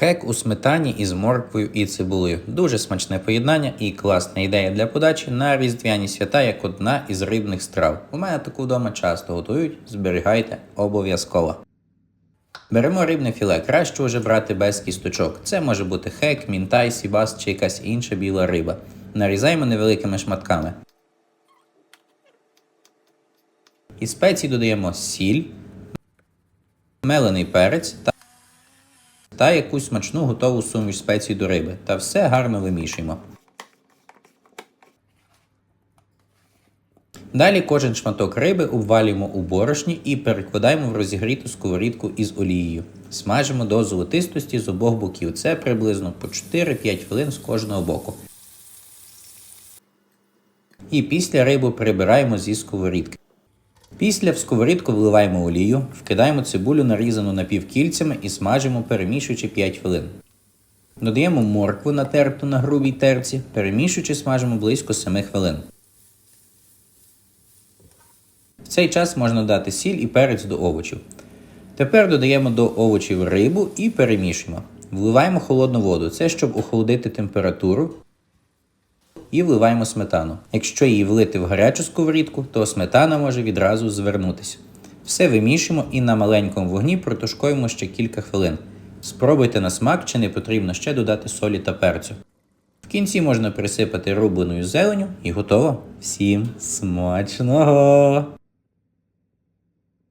Хек у сметані із морквою і цибулею. Дуже смачне поєднання і класна ідея для подачі на різдвяні свята як одна із рибних страв. У мене таку вдома часто готують, зберігайте обов'язково. Беремо рибне філе, краще вже брати без кісточок. Це може бути хек, мінтай, сібас чи якась інша біла риба. Нарізаємо невеликими шматками. Із спецій додаємо сіль, мелений перець та та якусь смачну готову суміш спецій до риби. Та все гарно вимішуємо. Далі кожен шматок риби обвалюємо у борошні і перекладаємо в розігріту сковорідку із олією. Смажимо до золотистості з обох боків. Це приблизно по 4-5 хвилин з кожного боку. І після рибу прибираємо зі сковорідки. Після в сковорідку вливаємо олію, вкидаємо цибулю нарізану напівкільцями і смажимо, перемішуючи 5 хвилин. Додаємо моркву натерту на грубій терці, перемішуючи смажимо близько 7 хвилин. В цей час можна дати сіль і перець до овочів. Тепер додаємо до овочів рибу і перемішуємо. Вливаємо холодну воду. Це щоб охолодити температуру. І вливаємо сметану. Якщо її влити в гарячу сковорідку, то сметана може відразу звернутися. Все вимішуємо і на маленькому вогні протушкуємо ще кілька хвилин. Спробуйте на смак, чи не потрібно ще додати солі та перцю. В кінці можна присипати рубленою зеленю і готово. Всім смачного!